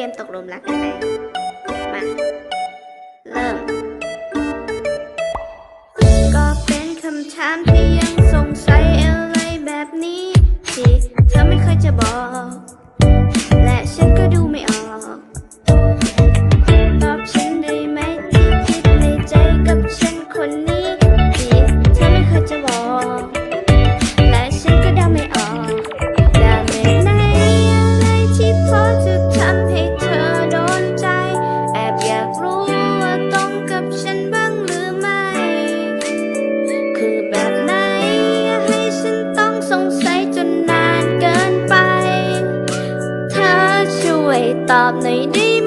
เกมตกลุมรักกันแล้วมา เริ่ม ก็เป็นคำถามที่ยังสงสัยอะไรแบบนี้ ที่เธอไม่เคยจะบอก này đi.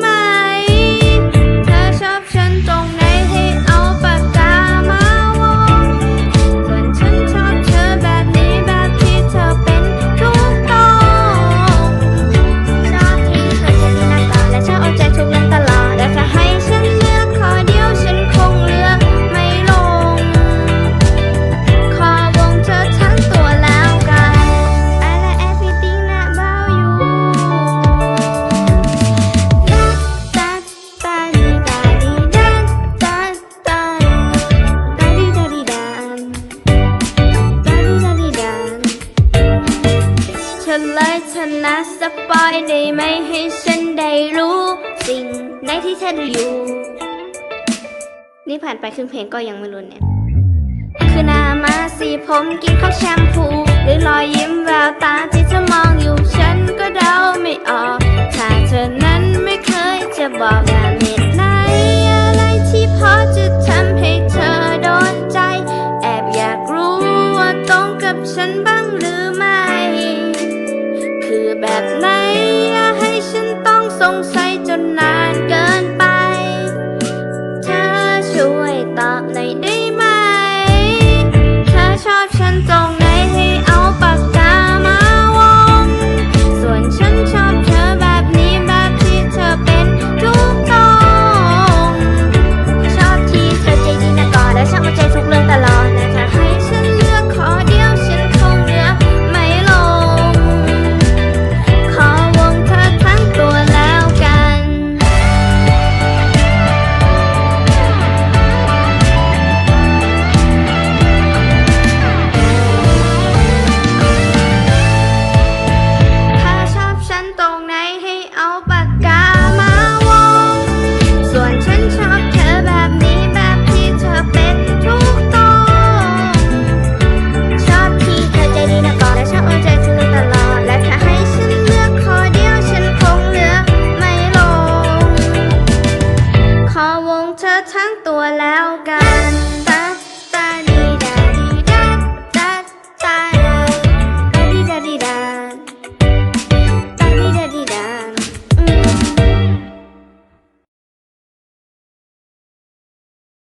นะสปอยได้ไหมให้ฉันได้รู้ สิ่งในที่ฉันอยู่ นี่ผ่านไปครึ่งเพลงก็ยังไม่รู้เนี่ย คือหน้ามาสีผมกินข้าวแชมพู หรือรอยยิ้มแววตาที่เธอมองอยู่ฉันก็เดาไม่ออก ถ้าเธอนั้นไม่เคยจะบอก ช่างตัวแล้วกัน